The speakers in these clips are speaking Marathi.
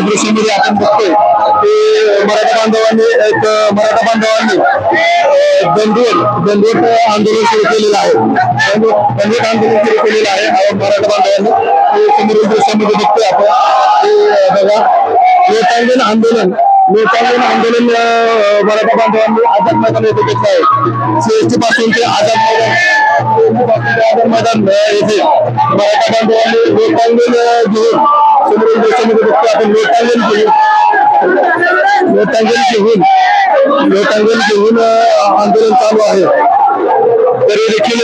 दृश्यामध्ये आपण बघतोय की मराठा बांधवांनी एक मराठा बांधवांनी अं, दंडवट दंडवट आंदोलन सुरू केलेलं आहे. दंडवट आंदोलन सुरू केलेलं आहे. मराठा बांधवांनी. समोरील दृश्यामध्ये बघतोय आपण. बघा. लोकांगण आंदोलन लोकांगण आंदोलन मराठा बांधवांनी आझाद मैदान येथे घेतलं आहे. सीएसटी पासून ते आझाद मैदान. मैदान येथे मराठा बांधवांनी घेऊन समोरील आपण घेऊन घेऊन घेऊन आंदोलन चालू आहे। तरी देखील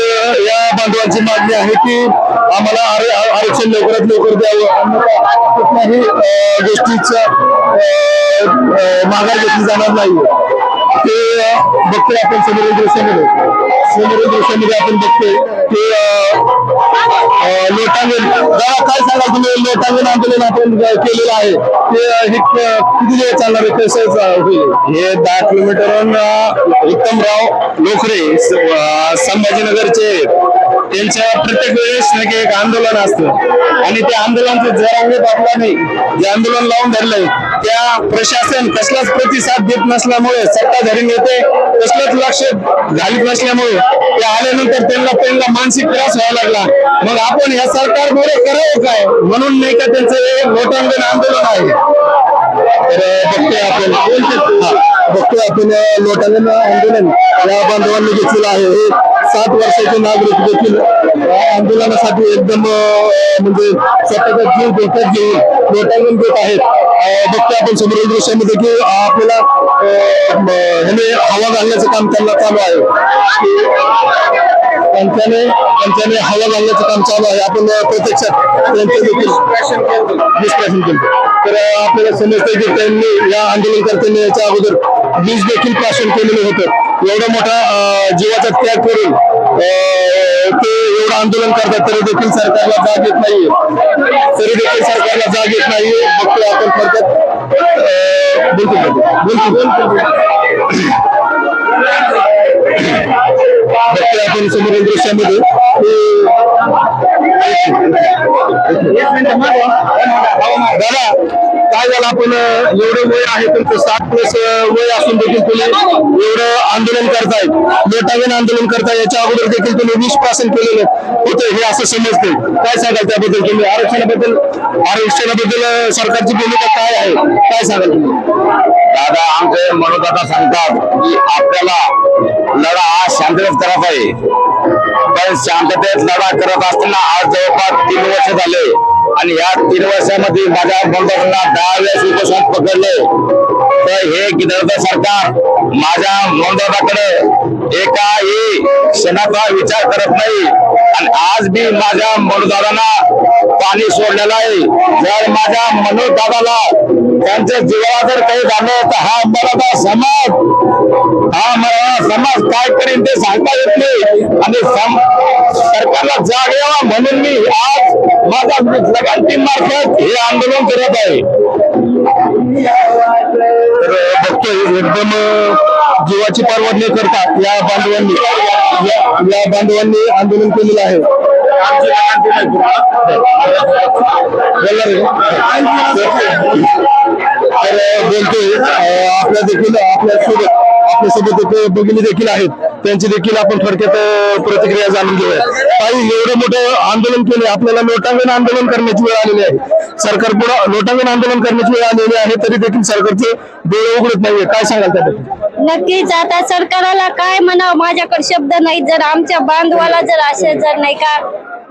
या बांधवांची मागणी आहे की आम्हाला आरक्षण लवकरात लवकर द्यावं. अन्यथा कुठल्याही गोष्टीच्या गोष्टीचा माघार घेतली जाणार नाही ते बघतोय आपण समोरील दृश्यामध्ये समोरील दृश्यामध्ये आपण बघतोय की लोटांगण. दादा काय सांगाल तुम्ही? लोटांगण आंदोलन आपण केलेलं आहे ते हे किती दिवस चालणार आहे? कसं होईल? हे दहा किलोमीटरहून उत्तमराव लोखरे संभाजीनगरचे त्यांच्या प्रत्येक वेळेस एक आंदोलन असतं. आणि त्या आंदोलनाचं जरा वेळ आपला नाही. जे आंदोलन लावून धरलंय त्या प्रशासन कसलाच प्रतिसाद देत नसल्यामुळे सत्ताधारी नेते कसलंच लक्ष घालत नसल्यामुळे ते आल्यानंतर त्यांना त्यांना मानसिक त्रास व्हायला लागला. मग आपण या सरकारमुळे करावं काय? म्हणून नाही का त्यांचं हे लोटांगण आंदोलन आहे? तर बघतोय आपण. बघतोय आपण अं, लोटांगण आंदोलन या बांधवांनी घेतलेलं आहे. हे सात वर्षाचे नागरिक देखील आंदोलनासाठी एकदम म्हणजे स्वतःचा जीव धोक्यात घेऊन लोटांगण देत आहेत. बघतो आपण समोरील दृश्यामध्ये की आपल्याला ह्याने हवा घालण्याचं काम त्यांना चालू आहे. त्यांच्याने त्यांच्याने हवा घालण्याचं काम चालू आहे. आपण प्रत्यक्षात त्यांचं देखील निष्कासन केलं तर आपल्याला समजतंय की त्यांनी या आंदोलनकर्त्यांनी याच्या अगोदर वीज देखील प्राशन केलेलं होतं. एवढा मोठा जीवाचा त्याग करून ते एवढं आंदोलन करतात तरी देखील सरकारला जाग येत नाहीये. तरी देखील सरकारला जाग येत नाही बघतोय आपण थोडक्यात. बोलतो बोलतो. बघतोय आपण समोरील दृश्यामध्ये. दादा काय झालं? आपण एवढं वय आहे तुमचं साठ प्लस वय असून देखील तुम्ही एवढं आंदोलन करताय. लोटांगण आंदोलन करताय. याच्या अगोदर देखील तुम्ही वीस प्राशन केलेलं होतं हे असं समजते काय सांगाल त्याबद्दल तुम्ही? आरक्षणाबद्दल आरक्षणाबद्दल सरकारची भूमिका काय आहे? काय सांगाल तुम्ही? दादा आमचे मनोदादा सांगतात की आपल्याला लढा हा शांततेत करायचा आहे. पण शांततेत लढा करत असताना आज जवळपास तीन वर्ष झाले आणि या तीन वर्षामध्ये माझ्या बंधकांना दहा वेळेस उपोषण पकडले. तर हे गिदर्भ सरकार माझ्या मनोदाताकडे एकाही क्षणाचा विचार करत नाही. आणि आज मी माझ्या मनोदारांना पाणी सोडलेलं आहे. जर माझ्या मनोदादाला त्यांच्या जीवाला जर काही झालं तर हा मराठा समाज हा मराठा समाज काय करीन ते सांगता येत नाही. आणि सरकारला जाग यावा म्हणून मी आज माझा लगान टीम मार्फत हे आंदोलन करत आहे. तर बघतोय एकदम जीवाची पर्वा न करता या बांधवांनी या- बांधवांनी आंदोलन केलेलं आहे. तर बोलतोय आपल्या देखील आपल्यासोबत आपल्यासोबत एक भगिनी देखील आहेत त्यांची देखील आपण थोडक्यात प्रतिक्रिया जाणून घेऊया काही एवढं मोठं आंदोलन केले आपल्याला लोटांगण आंदोलन करण्याची वेळ आलेली आहे सरकार पुढे लोटांगण आंदोलन करण्याची वेळ आलेली आहे तरी देखील सरकारचे डोळे उघडत नाहीये काय सांगाल त्याबद्दल नक्कीच आता सरकाराला काय म्हणावं? माझ्याकडे शब्द नाही जर आमच्या बांधवाला जर असे जर नाही का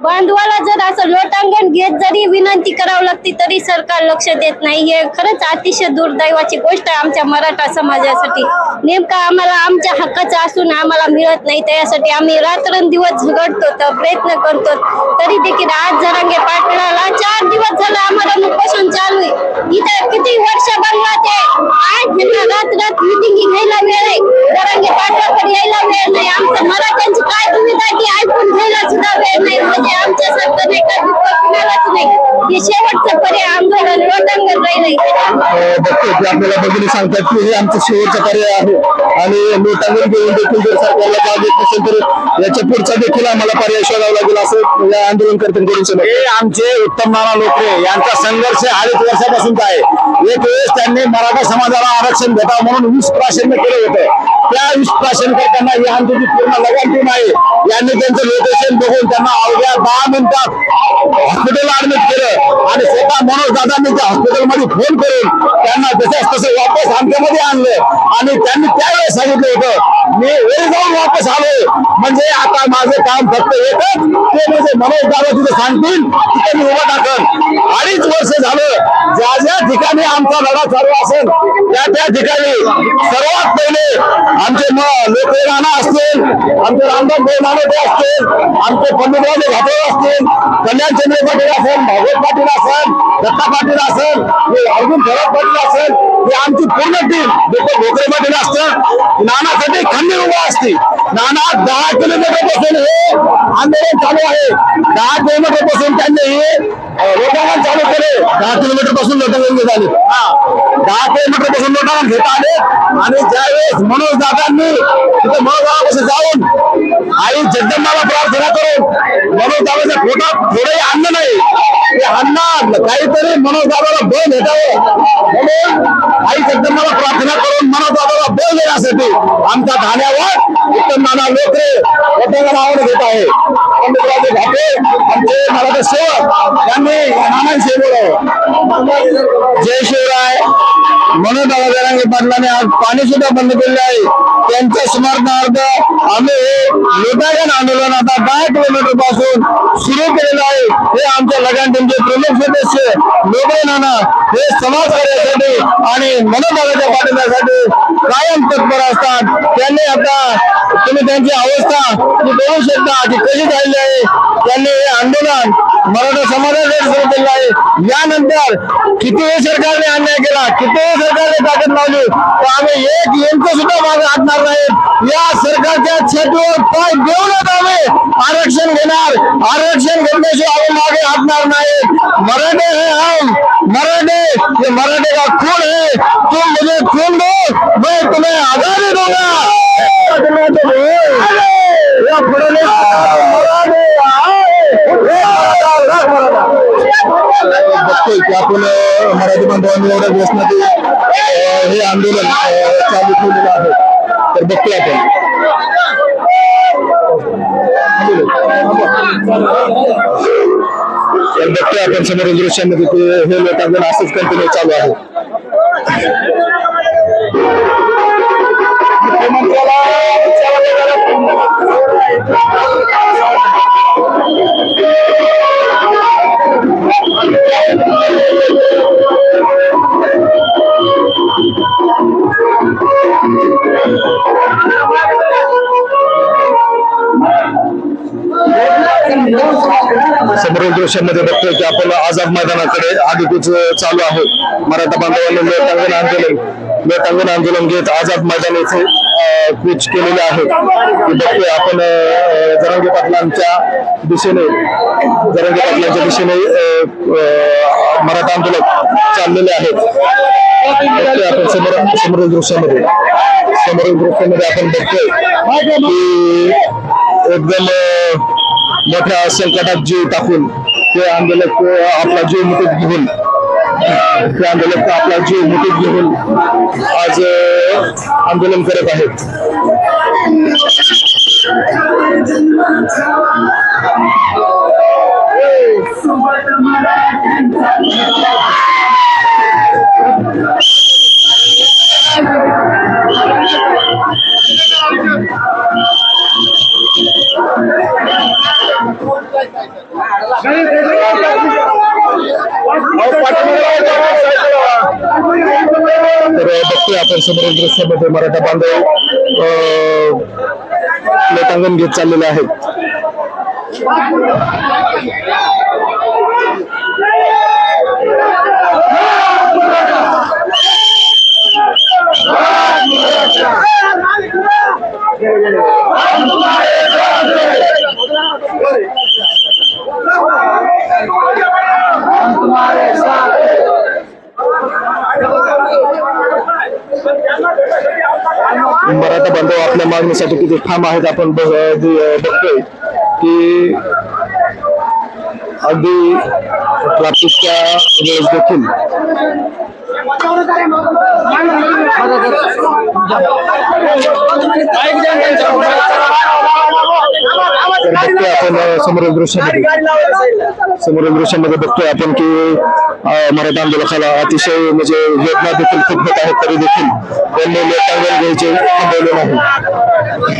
बांधवाला जर असं लोटांगण घेत जरी विनंती करावं लागते तरी सरकार लक्ष देत नाही हे खरंच अतिशय दुर्दैवाची गोष्ट आहे आमच्या मराठा समाजासाठी. नेमका आम्हाला आमच्या हक्काचं असून आम्हाला मिळत नाही त्यासाठी आम्ही रात्रंदिवस झगडतो तर प्रयत्न करतो. तरी देखील आज जरांगे पाटणाला चार दिवस झालं आम्हाला उपोषण चालू आहे. इथं किती वर्ष बनवा ते आज त्यांना रात रात मिटिंग घ्यायला वेळ आहे. जरांगे पाटलाकडे यायला वेळ नाही. आमचं मराठ्यांची काय भूमिका आहे ती ऐकून घ्यायला सुद्धा वेळ नाही. म्हणजे आमच्यासारखं नाही का कुणालाच नाही. हे शेवटचं पर्याय आंदोलन लोटांगण राहिलंय. आपल्याला सांगतात की हे आमचं शेवटचा पर्याय आहे. आणि लोटांगण घेऊन देखील जर सरकारला जाग येत नसेल तर याच्या पुढचा देखील आम्हाला पर्याय शोधावा लागेल असं या आंदोलनकर्त्यांकडून. हे आमचे उत्तम नाना लोकरे यांचा संघर्ष अडीच वर्षापासूनचा आहे. एक वेळेस त्यांनी मराठा समाजाला आरक्षण भेटावं म्हणून वीस प्राशन प्रयत्न केले होते. त्या वीस करताना ही आमची पूर्ण लगान टीम आहे. यांनी त्यांचं लोकेशन बघून त्यांना अवघ्या दहा मिनिटात हॉस्पिटल ऍडमिट केलं आणि स्वतः मनोज दादांनी त्या हॉस्पिटलमध्ये फोन करून त्यांना तसंच तसं वापस आमच्यामध्ये आणलं. आणि त्यांनी त्यावेळेस सांगितलं होतं मी घरी जाऊन वापस आलो म्हणजे आता माझं काम फक्त एकच ते म्हणजे मनोज दादा तिथे सांगतील तिथे मी उभं टाकल अडीच वर्ष झालं. ज्या ज्या ठिकाणी आमचा लढा चालू असेल त्या त्या ठिकाणी सर्वात पहिले आमचे लोक राणा असतील आमचे रामदास भाऊ नानोटे असतील आमचे पंडितराजे घाटे असतील कल्याण चंद्र पाटील असेल भागवत पाटील असेल दत्ता पाटील असेल अर्जुन भरत पाटील असेल ही आमची पूर्ण टीम डॉक्टर भोकरे पाटील असतं नानासाठी खंडे उभा असते नाना दहा किलोमीटरपासून हे आंदोलन चालू आहे. दहा किलोमीटरपासून त्यांनी हे अं, लोटांगण चालू केले. दहा किलोमीटरपासून लोटांगण झाले. हा. दहा किलोमीटरपासून लोकांना घेत आले. आणि ज्यावेळेस मनोज दादांनी तिथे मनोज जाऊन आई जगदंबाला प्रार्थना करून मनोज दादाच्या पोटात थोडंही अन्न नाही. ते अन्न काहीतरी मनोजदादाला बळ भेटावं. म्हणून आई जगदंबाला प्रार्थना करून मनोजदादाला बळ देण्यासाठी आमच्या धाण्यावर उत्तम नाना लोकरे लोटांगण आवड घेत आहे. पंडितराजे घाटे आमचे मराठा सेवक यांनी नानांशी बोलावं. जय शिवराय. म्हणून दादा जरांगे पाटलांनी आज पाणी सुद्धा बंद केले आहे. त्यांच्या स्मरणार्थ आम्ही हे लोटागण आंदोलन आता दहा किलोमीटरपासून सुरू केलेलं आहे. हे आमच्या लगान टीमचे प्रमुख सदस्य लोबे नाना हे समाज कार्यासाठी आणि मनोभागाच्या पाठिंब्यासाठी कायम तत्पर असतात. त्यांनी आता तुम्ही त्यांची अवस्था ती बघू शकता की कशी झालेली आहे. त्यांनी हे आंदोलन मराठा समाजासाठी सुरू केलं आहे यानंतर कितीही सरकारने अन्याय केला कितीही सरकारने ताकद लावली तर आम्ही एक इंच सुद्धा मागे हटणार नाही. या सरकारच्या छेतीवर पाय देऊनच आम्ही. आरक्षण घेणार आरक्षण घेतल्याशिवाय आम्ही मागे हटणार नाही. मराठे है हम मराठे ये मराठे का खून है तुम मुझे खून दो मैं तुम्हें आजादी दूंगा या फडणवीस मराठे बघतोय की आपण मराठी बांधवांनी एवढ्या व्यसनात हे आंदोलन चालू ठेवलेलं आहे. तर बघतोय आपण. तर बघतोय आपण समोर दृश्यामध्ये ते हे लोकांना असंच कंटिन्यू चालू आहे. समोरील दृश्यामध्ये बघतोय की आपण आझाद मैदानाकडे आगीकूच चालू आहे. मराठा बांधवांनी लोटांगण आंदोलन लोटांगण आंदोलन घेत आझाद मैदान येथे कूच केलेले आहे. बघतोय आपण जरंगी जरांगे पाटलांच्या दिशेने जरांगे पाटलांच्या दिशेने मराठा आंदोलन चाललेले आहेत. बघतोय आपण समोर समोर दृश्यामध्ये समोर दृश्यामध्ये आपण बघतोय की एकदम मोठ्या संकटात जीव टाकून ते आंदोलक आपला जीव मुठीत घेऊन ते आंदोलक आपला जीव मुठीत घेऊन आज आंदोलन करत आहेत. बघतोय आपण दृश्यामध्ये मराठा बांधव अं, लोटांगण घेत चाललेले आहेत. मराठा बांधव आपल्या मागणीसाठी किती ठाम आहेत आपण बघ- बघतोय की अगदी ट्रॅफिकच्या वेळेस देखील तर बघतोय आपण अ, समोरील दृश्यामध्ये. समोरील दृश्यामध्ये बघतोय आपण की मराठा आंदोलकाला अतिशय म्हणजे वेदना देखील खूप होत आहेत तरी देखील त्यांनी लोकांवर घ्यायचे थांबवले नाही.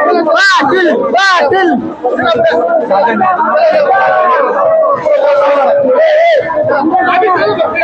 अरे आरक्षण